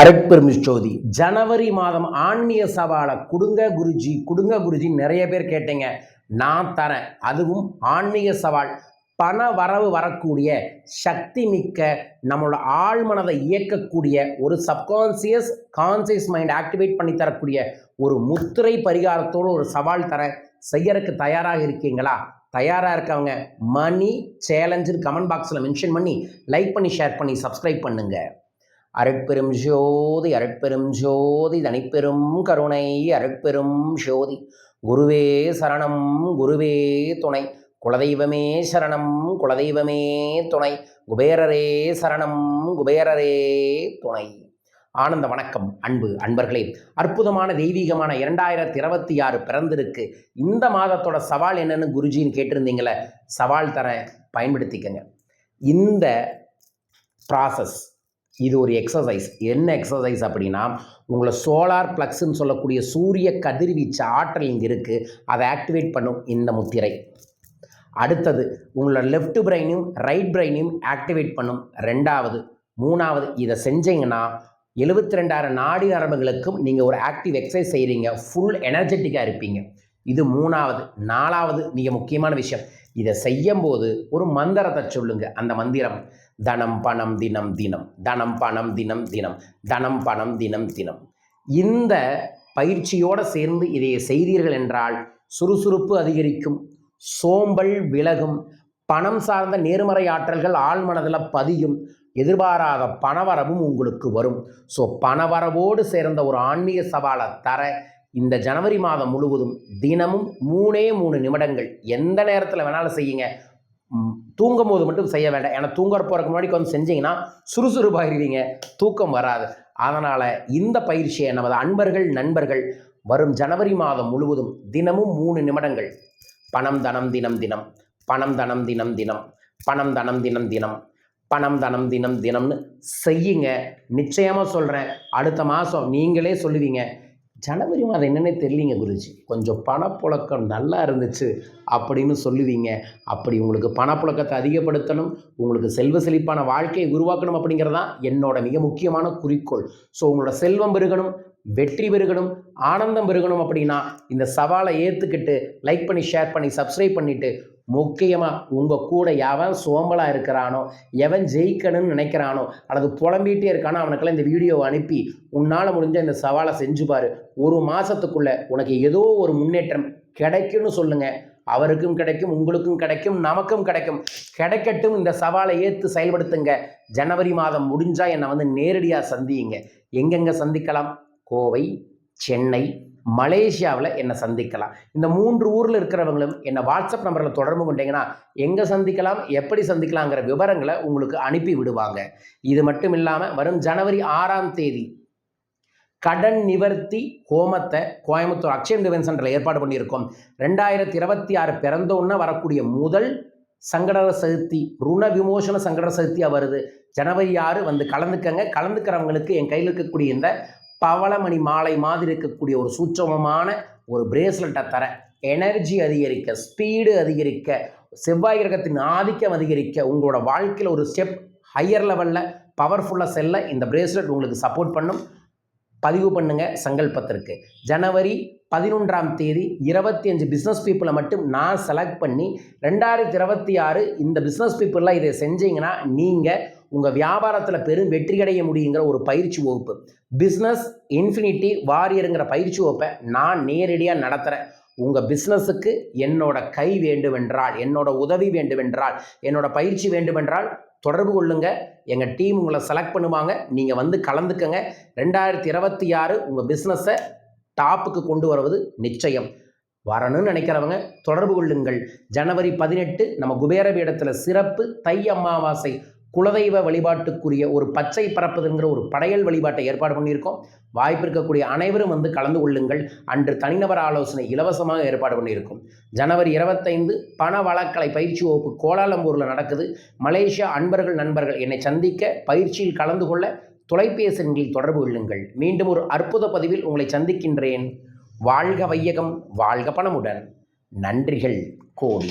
அருட்பெருமிச்சோதி ஜனவரி மாதம் ஆன்மீக சவாலை குடுங்க குருஜி குடுங்க குருஜி. நிறைய பேர் கேட்டீங்க நான் தரேன். அதுவும் ஆன்மீக சவால். பண வரவு வரக்கூடிய சக்தி மிக்க நம்மளோட ஆழ்மனதை இயக்கக்கூடிய ஒரு சப்கான்சியஸ் கான்சியஸ் மைண்ட் ஆக்டிவேட் பண்ணி தரக்கூடிய ஒரு முத்திரை பரிகாரத்தோடு ஒரு சவால் தர செய்யறதுக்கு தயாராக இருக்கீங்களா? தயாராக இருக்கவங்க மணி சேலஞ்சுன்னு கமெண்ட் பாக்ஸில் மென்ஷன் பண்ணி லைக் பண்ணி ஷேர் பண்ணி சப்ஸ்கிரைப் பண்ணுங்கள் அருட்பெரும் ஜோதி அருட்பெரும் ஜோதி தனிப்பெரும் கருணை அருட்பெரும் ஜோதி. குருவே சரணம் குருவே துணை. குலதெய்வமே சரணம் குலதெய்வமே துணை. குபேரரே சரணம் குபேரரே துணை. ஆனந்த வணக்கம் அன்பு அன்பர்களே. அற்புதமான தெய்வீகமான இரண்டாயிரத்தி இருபத்தி ஆறு பிறந்திருக்கு. இந்த மாதத்தோட சவால் என்னன்னு குருஜின்னு கேட்டிருந்தீங்களே சவால் தர பயன்படுத்திக்கங்க. இந்த ப்ராசஸ் இது ஒரு எக்ஸசைஸ் என்ன எக்ஸசைஸ் அப்படின்னா உங்களை சோலார் ப்ளக்ஸ்ன்னு சொல்லக்கூடிய சூரிய கதிர்வீச்சு ஆற்றல் இங்கே இருக்குது அதை ஆக்டிவேட் பண்ணும் இந்த முத்திரை. அடுத்தது உங்களோட லெஃப்ட் பிரெயினையும் ரைட் பிரெயினையும் ஆக்டிவேட் பண்ணும். ரெண்டாவது மூணாவது இதை செஞ்சீங்கன்னா எழுபத்தி ரெண்டாயிரம் நாடி நரம்புகளுக்கும் நீங்கள் ஒரு ஆக்டிவ் எக்ஸசைஸ் செய்கிறீங்க ஃபுல் எனர்ஜெட்டிக்காக இருப்பீங்க. இது மூணாவது. நாலாவது மிக முக்கியமான விஷயம். இதை செய்யும்போது ஒரு மந்திரத்தை சொல்லுங்க. அந்த மந்திரம் தனம் பணம் தினம் தினம் தனம் பணம் தினம் தினம் தனம் பணம் தினம் தினம். இந்த பயிற்சியோடு சேர்ந்து இதை செய்தீர்கள் என்றால் சுறுசுறுப்பு அதிகரிக்கும் சோம்பல் விலகும் பணம் சார்ந்த நேர்மறை ஆற்றல்கள் ஆழ்மனதில் பதியும் எதிர்பாராத பணவரவும் உங்களுக்கு வரும். ஸோ பணவரவோடு சேர்ந்த ஒரு ஆன்மீக சவாலை தர இந்த ஜனவரி மாதம் முழுவதும் தினமும் மூணே மூணு நிமிடங்கள் எந்த நேரத்தில் வேணாலும் செய்யுங்க. தூங்கும் போது மட்டும் செய்ய வேண்டாம். ஏன்னா தூங்குற போகிறக்கு முன்னாடி கொஞ்சம் செஞ்சீங்கன்னா சுறுசுறுப்பாகிடுவீங்க தூக்கம் வராது. அதனால் இந்த பயிற்சியை நமது அன்பர்கள் நண்பர்கள் வரும் ஜனவரி மாதம் முழுவதும் தினமும் மூணு நிமிடங்கள். பணம் தனம் தினம் தினம். பணம் தனம் தினம் தினம். பணம் தனம் தினம் தினம். பணம் தனம் தினம் தினம்னு செய்யுங்க. நிச்சயமாக சொல்கிறேன் அடுத்த மாதம் நீங்களே சொல்லுவீங்க. ஜனவரி மாதம் என்னென்னே தெரியலிங்க குருஜி. கொஞ்சம் பணப்புழக்கம் நல்லா இருந்துச்சு அப்படின்னு சொல்லுவீங்க. அப்படி உங்களுக்கு பணப்புழக்கத்தை அதிகப்படுத்தணும் உங்களுக்கு செல்வ செழிப்பான வாழ்க்கையை உருவாக்கணும் அப்படிங்கிறதான் என்னோட மிக முக்கியமான குறிக்கோள். ஸோ உங்களோட செல்வம் பெருகணும் வெற்றி பெருகணும் ஆனந்தம் பெருகணும் அப்படின்னா இந்த சவாலை ஏற்றுக்கிட்டு லைக் பண்ணி ஷேர் பண்ணி சப்ஸ்கிரைப் பண்ணிவிட்டு முக்கியமாக உங்கள் கூட எவன் சோம்பலாக இருக்கிறானோ எவன் ஜெயிக்கணும்னு நினைக்கிறானோ அல்லது புலம்பிகிட்டே இருக்கானோ அவனுக்கெல்லாம் இந்த வீடியோவை அனுப்பி உன்னால் முடிஞ்ச இந்த சவாலை செஞ்சு பாரு ஒரு மாதத்துக்குள்ளே உனக்கு ஏதோ ஒரு முன்னேற்றம் கிடைக்கும்னு சொல்லுங்கள் அவருக்கும் கிடைக்கும் உங்களுக்கும் கிடைக்கும் நமக்கும் கிடைக்கும். கிடைக்கட்டும் இந்த சவாலை ஏற்று செயல்படுத்துங்க. ஜனவரி மாதம் முடிஞ்சால் என்னை வந்து நேரடியாக சந்தியுங்க. எங்கெங்கே சந்திக்கலாம்? கோவை சென்னை மலேசியாவில் என்னை சந்திக்கலாம். இந்த மூன்று ஊரில் இருக்கிறவங்களும் என்னை வாட்ஸ்அப் நம்பரில் தொடர்பு கொண்டீங்கன்னா எங்கே சந்திக்கலாம் எப்படி சந்திக்கலாங்கிற விவரங்களை உங்களுக்கு அனுப்பி விடுவாங்க. இது மட்டும் இல்லாமல் வரும் ஜனவரி ஆறாம் தேதி கடன் நிவர்த்தி ஹோமத்தை கோயம்புத்தூர் அக்ஷயம் டிவன் சென்டரில் ஏற்பாடு பண்ணியிருக்கோம். ரெண்டாயிரத்தி இருபத்தி ஆறு பிறந்தோன்னா வரக்கூடிய முதல் சங்கடர சதுர்த்தி ருண விமோசன சங்கடர சதுர்த்தியாக வருது. ஜனவரி ஆறு வந்து கலந்துக்கங்க. கலந்துக்கிறவங்களுக்கு என் கையில் இருக்கக்கூடிய இந்த பவளமணி மாலை மாதிரி இருக்கக்கூடிய ஒரு சூட்சமமான ஒரு பிரேஸ்லெட்டை தர. எனர்ஜி அதிகரிக்க ஸ்பீடு அதிகரிக்க செவ்வாய் கிரகத்தின் ஆதிக்கம் அதிகரிக்க உங்களோட வாழ்க்கையில் ஒரு ஸ்டெப் ஹையர் லெவலில் பவர்ஃபுல்லாக செல்ல இந்த பிரேஸ்லெட் உங்களுக்கு சப்போர்ட் பண்ணும். பதிவு பண்ணுங்க சங்கல்பத்திற்கு. ஜனவரி பதினொன்றாம் தேதி இருபத்தி அஞ்சு பிஸ்னஸ் பீப்புளை மட்டும் நான் செலக்ட் பண்ணி ரெண்டாயிரத்தி இருபத்தி ஆறு இந்த பிஸ்னஸ் பீப்புளெலாம் இதை செஞ்சீங்கன்னா நீங்கள் உங்கள் வியாபாரத்தில் பெரும் வெற்றி அடைய முடியுங்கிற ஒரு பயிற்சி வகுப்பு. பிஸ்னஸ் இன்ஃபினிட்டி வாரியருங்கிற பயிற்சி வகுப்பை நான் நேரடியாக நடத்துகிறேன் உங்கள் பிஸ்னஸுக்கு என்னோட கை வேண்டுமென்றால் என்னோட உதவி வேண்டுமென்றால் என்னோட பயிற்சி வேண்டுமென்றால் தொடர்பு கொள்ளுங்க. எங்கள் டீம் உங்களை செலக்ட் பண்ணுவாங்க. நீங்கள் வந்து கலந்துக்கங்க. ரெண்டாயிரத்தி இருபத்தி ஆறு உங்கள் பிஸ்னஸை டாப்புக்கு கொண்டு வருவது நிச்சயம். வரணும்னு நினைக்கிறவங்க தொடர்பு கொள்ளுங்கள். ஜனவரி பதினெட்டு நம்ம குபேர பீடத்தில் சிறப்பு தை அமாவாசை குலதெய்வ வழிபாட்டுக்குரிய ஒரு பச்சை பரப்புதல்கிற ஒரு படையல் வழிபாட்டை ஏற்பாடு பண்ணியிருக்கோம். வாய்ப்பு இருக்கக்கூடிய அனைவரும் வந்து கலந்து கொள்ளுங்கள். அன்று தனிநபர் ஆலோசனை இலவசமாக ஏற்பாடு பண்ணியிருக்கோம். ஜனவரி இருபத்தைந்து பண வழக்கலை பயிற்சி வகுப்பு கோலாலம்பூரில் நடக்குது. மலேசியா அன்பர்கள் நண்பர்கள் என்னை சந்திக்க பயிற்சியில் கலந்து கொள்ள தொலைபேசி எண்களில் தொடர்பு கொள்ளுங்கள். மீண்டும் ஒரு அற்புத பதிவில் உங்களை சந்திக்கின்றேன். வாழ்க வையகம் வாழ்க பணமுடன். நன்றிகள் கோடி.